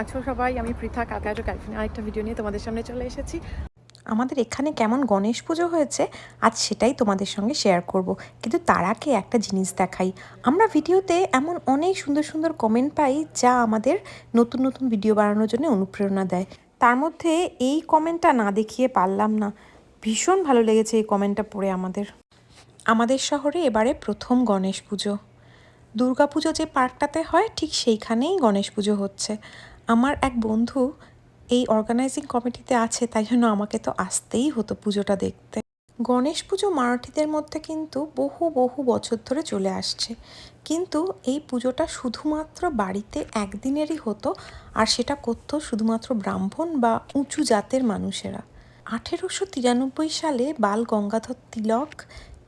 আছো সবাই? আমি পৃথা আজও ক্যালিফোর্নিয়া আরেকটা ভিডিও নিয়ে তোমাদের সামনে চলে এসেছি। আমাদের এখানে কেমন গণেশ পুজো হয়েছে, আজ সেটাই তোমাদের সঙ্গে শেয়ার করব। কিন্তু তার আগে একটা জিনিস দেখাই। আমরা ভিডিওতে এমন অনেক সুন্দর সুন্দর কমেন্ট পাই যা আমাদের নতুন নতুন ভিডিও বানানোর জন্য অনুপ্রেরণা দেয়। তার মধ্যে এই কমেন্টটা না দেখিয়ে পারলাম না। ভীষণ ভালো লেগেছে এই কমেন্টটা পড়ে আমাদের। আমাদের শহরে এবারে প্রথম গণেশ পুজো। দুর্গাপুজো যে পার্কটাতে হয়, ঠিক সেইখানেই গণেশ পুজো হচ্ছে। আমার এক বন্ধু এই অর্গানাইজিং কমিটিতে আছে, তাই জন্য আমাকে তো আসতেই হতো পুজোটা দেখতে। গণেশ পুজো মারাঠিদের মধ্যে কিন্তু বহু বহু বছর ধরে চলে আসছে। কিন্তু এই পুজোটা শুধুমাত্র বাড়িতে একদিনেরই হতো, আর সেটা করতো শুধুমাত্র ব্রাহ্মণ বা উঁচু জাতের মানুষেরা। আঠেরোশো তিরানব্বই সালে বাল গঙ্গাধর তিলক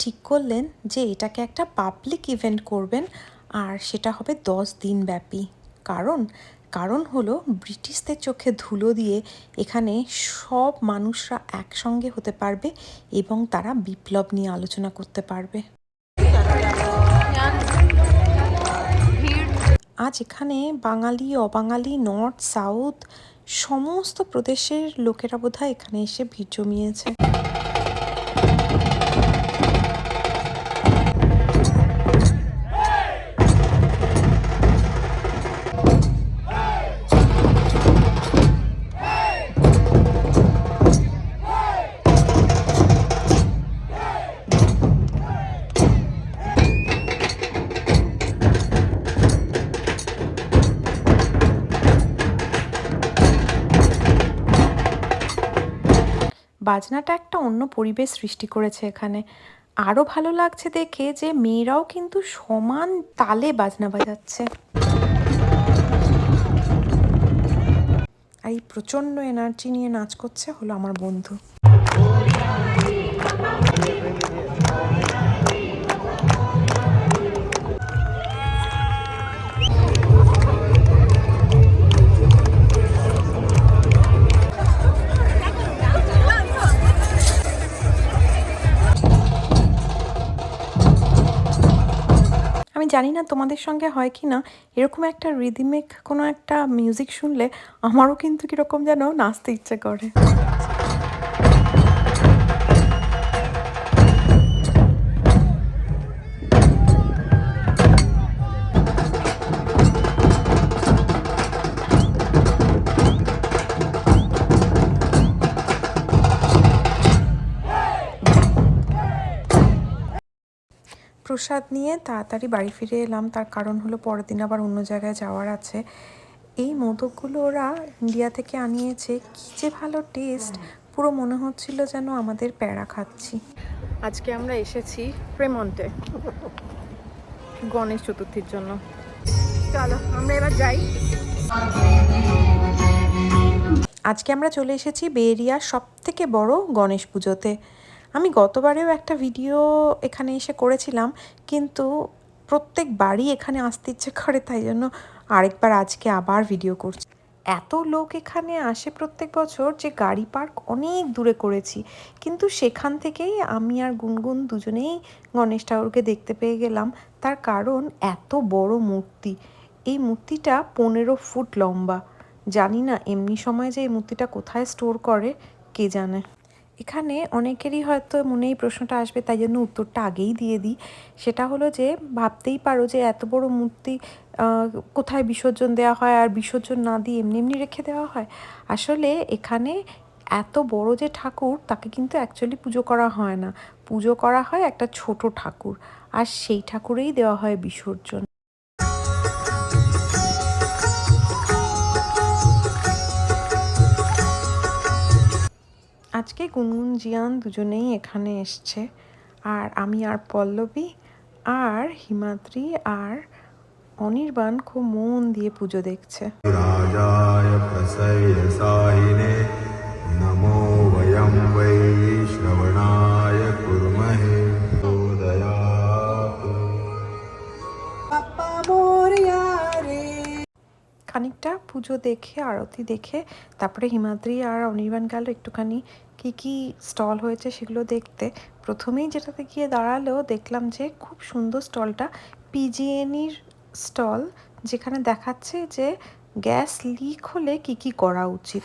ঠিক করলেন যে এটাকে একটা পাবলিক ইভেন্ট করবেন, আর সেটা হবে দশ দিন ব্যাপী কারণ কারণ হলো ব্রিটিশদের চোখে ধুলো দিয়ে এখানে সব মানুষরা একসঙ্গে হতে পারবে এবং তারা বিপ্লব নিয়ে আলোচনা করতে পারবে। আজ এখানে বাঙালি, অবাঙালি, নর্থ, সাউথ সমস্ত প্রদেশের লোকেরা বোধহয় এখানে এসে ভিড় জমিয়েছে। বাজনাটা একটা অন্য পরিবেশ সৃষ্টি করেছে এখানে। আরও ভালো লাগছে দেখে যে মেয়েরাও কিন্তু সমান তালে বাজনা বাজাচ্ছে। আর এই প্রচণ্ড এনার্জি নিয়ে নাচ করছে হলো আমার বন্ধু। জানি না তোমাদের সঙ্গে হয় কি না, এরকম একটা রিদিমেক কোনো একটা মিউজিক শুনলে আমারও কিন্তু কীরকম যেন নাচতে ইচ্ছে করে। প্রসাদ নিয়ে তাড়াতাড়ি বাড়ি ফিরে এলাম। তার কারণ হলো পরের দিন আবার অন্য জায়গায় যাওয়ার আছে। এই মোদকগুলো ওরা ইন্ডিয়া থেকে আনিয়েছে। কী যে ভালো টেস্ট। পুরো মনে হচ্ছিল যেন আমাদের প্যাড়া খাচ্ছি। আজকে আমরা এসেছি প্রেমন্টে গণেশ চতুর্থীর জন্য। চলো আমরা এবার যাই। আজকে আমরা চলে এসেছি বেরিয়ার সব থেকে বড় গণেশ পুজোতে। আমি গতবারেও একটা ভিডিও এখানে এসে করেছিলাম, কিন্তু প্রত্যেক বাড়ি এখানে আসতে ইচ্ছে করে, তাই জন্য আরেকবার আজকে আবার ভিডিও করছি। এত লোক এখানে আসে প্রত্যেক বছর যে গাড়ি পার্ক অনেক দূরে করেছি, কিন্তু সেখান থেকেই আমি আর গুনগুন দুজনেই গণেশ ঠাকুরকে দেখতে পেয়ে গেলাম। তার কারণ এত বড় মূর্তি, এই মূর্তিটা পনেরো ফুট লম্বা। জানি না, এমনি সময় যে এই মূর্তিটা কোথায় স্টোর করে, কে জানে। এখানে অনেকেরই হয়তো মনে এই প্রশ্নটা আসবে, তাই জন্য উত্তরটা আগেই দিয়ে দিই। সেটা হলো যে, ভাবতেই পারো যে এত বড় মূর্তি কোথায় বিসর্জন দেওয়া হয় আর বিসর্জন না দিয়ে এমনি এমনি রেখে দেওয়া হয়? আসলে এখানে এত বড় যে ঠাকুর, তাকে কিন্তু অ্যাকচুয়ালি পুজো করা হয় না। পুজো করা হয় একটা ছোট ঠাকুর, আর সেই ঠাকুরেই দেওয়া হয় বিসর্জন। গুনগুন জিয়ান দুজনেই এখানে এসছে। আর আমি আর পল্লবী আর হিমাদ্রি আর অনির্বাণ খুব মন দিয়ে পুজো দেখছে। খানিকটা পুজো দেখে আরতি দেখে তারপরে হিমাদ্রি আর অনির্বাণ গেল একটুখানি কি কি স্টল হয়েছে সেগুলো দেখতে। প্রথমেই যেটাতে গিয়ে দাঁড়ালেও দেখলাম যে খুব সুন্দর স্টলটা পিজিএনির স্টল, যেখানে দেখাচ্ছে যে গ্যাস লিক হলে কি কি করা উচিত।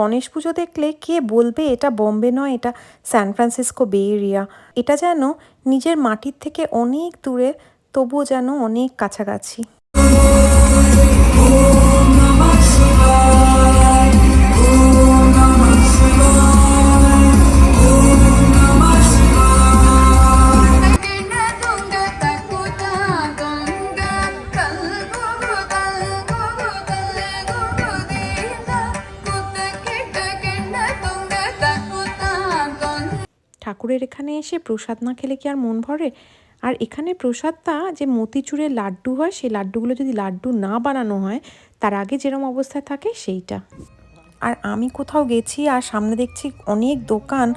গণেশ পুজো দেখলে কে বলবে এটা বম্বে নয়, এটা স্যান ফ্রান্সিসকো বে এরিয়া এটা যেন নিজের মাটির থেকে অনেক দূরে, তবুও যেন অনেক কাছাকাছি। ঠাকুরের এখানে এসে প্রসাদ না খেলে কি আর মন ভরে? আর এখানে প্রসাদটা যে মতিচুরের লাড্ডু হয়, সেই লাড্ডুগুলো যদি লাড্ডু না বানানো হয়, তার আগে যেরকম অবস্থায় থাকে সেইটা। আর আমি কোথাও গেছি আর সামনে দেখছি অনেক দোকান,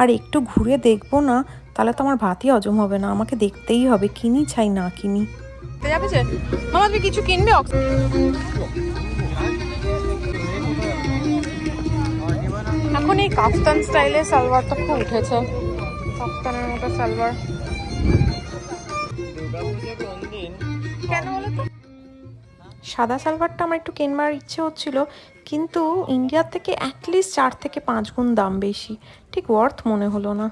আর একটু ঘুরে দেখব না, তাহলে তো আমার ভাতই হজম হবে না। আমাকে দেখতেই হবে, কিনি চাই না কিনি। কিছু কিনবে? এখন এই কাফতান স্টাইলের সালোয়ারটা খুব উঠেছে। কাফতানের মতো সালোয়ার কেন বলো সাদা সালোয়ারটা আমার একটু কেনবার ইচ্ছে হচ্ছিল কিন্তু ইন্ডিয়ার থেকে অ্যাটলিস্ট চার থেকে পাঁচ গুণ দাম বেশি। ঠিক ওয়ার্থ মনে হলো না।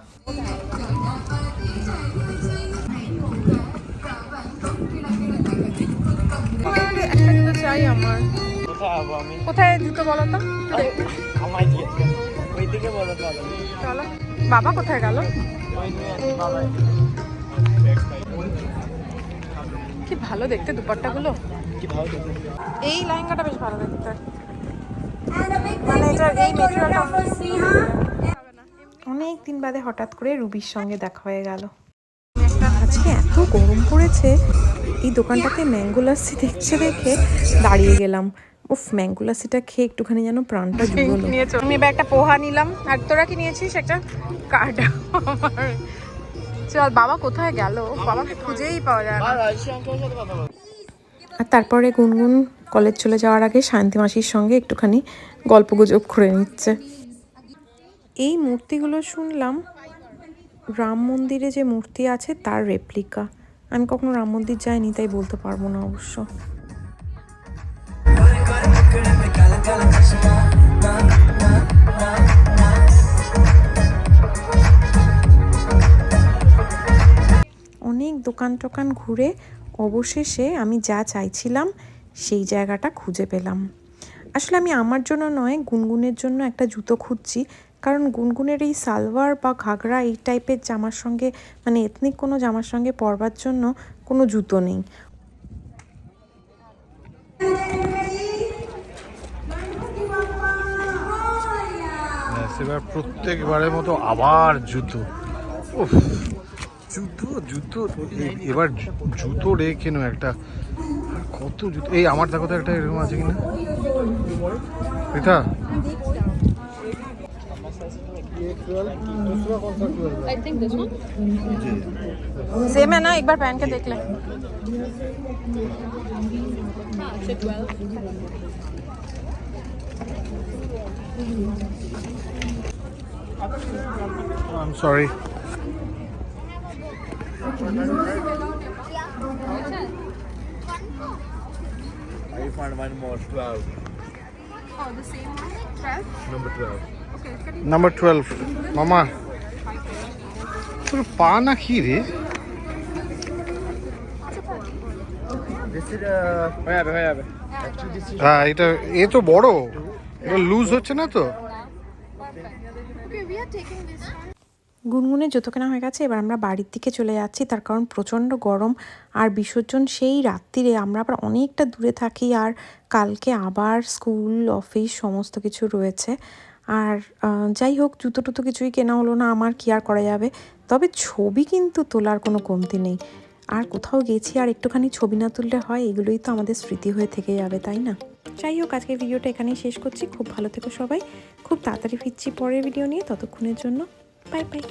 চাই আমার। কোথায় জুতো বলো তো? আমায় দিয়েছে ওই দিকে বলো চলো। বাবা কোথায় গেল? কি ভালো দেখতে দুপাট্টাগুলো? এই লেহেঙ্গাটা বেশ ভালো দেখতে। মানে অনেক দিন বাদে হঠাৎ করে রুবির সঙ্গে দেখা হয়ে গেল। আজকে এত গরম পড়েছে, এই দোকানটাতে ম্যাঙ্গো লাস্সি দেখছে দেখে দাঁড়িয়ে গেলাম। উফ ম্যাঙ্গো লাস্সিটা খেয়ে একটুখানি যেন প্রাণটা জুড়লো নিয়েছো আমি এবার একটা পোহা নিলাম। আর তোরা কি নিয়েছিস একটা? আমার। চল বাবা কোথায় গেল? বাবাকে খুঁজেই পাওয়া যায় না। আর রাজশী অঙ্কের সাথে কথা বলো। আর তারপরে গুনগুন কলেজ চলে যাওয়ার আগে শান্তি মাসির সঙ্গে একটুখানি গল্পগুজব করে নিচ্ছে। এই মূর্তিগুলো শুনলাম রাম মন্দিরে যে মূর্তি আছে তার রেপ্লিকা আমি কখনো রাম মন্দির যাইনি তাই বলতে পারব না অবশ্য। অনেক দোকান টোকান ঘুরে অবশেষে আমি যা চাইছিলাম, সেই জায়গাটা খুঁজে পেলাম। আসলে আমি আমার জন্য নয়, গুনগুনের জন্য একটা জুতো খুঁজছি। কারণ গুনগুনের এই সালোয়ার বা ঘাগরা, এই টাইপের জামার সঙ্গে মানে এথনিক কোনো জামার সঙ্গে পরবার জন্য কোনো জুতো নেই। এবার প্রত্যেকবারের মতো আবার জুতো উফ, জুতো জুতো এ- এবার জু- জুতো রে কেন একটা আর কত জুতো এই আমার দেখো তো একটা এরকম আছে কিনা রিতা सेम है ना एक बार पहन के देख ले I am sorry I found one more 12 number 12 number twelve মামা তোর পা না কি রে? This is uh হয়ে যাবে হয়ে যাবে। actually this is হ্যাঁ এটা এ তো বড়। এটা লুজ হচ্ছে না তো? গুনগুনে যত কেনা হয়ে গেছে, এবার আমরা বাড়ির দিকে চলে যাচ্ছি। তার কারণ প্রচণ্ড গরম আর বিসর্জন সেই রাত্রিরে। আমরা আবার অনেকটা দূরে থাকি আর কালকে আবার স্কুল, অফিস সমস্ত কিছু রয়েছে। আর যাই হোক জুতো টুতো কিছুই কেনা হলো না। আমার কি আর করা যাবে? তবে ছবি কিন্তু তোলার কোনো কমতি নেই। আর কোথাও গেছি আর একটুখানি ছবি না তুললে হয়, এগুলোই তো আমাদের স্মৃতি হয়ে থেকে যাবে, তাই না? যাই হোক আজকে ভিডিওটা এখানেই শেষ করছি। খুব ভালো থেকো সবাই। খুব তাড়াতাড়ি ফিরছি পরের ভিডিও নিয়ে ততক্ষণের জন্য। Bye bye.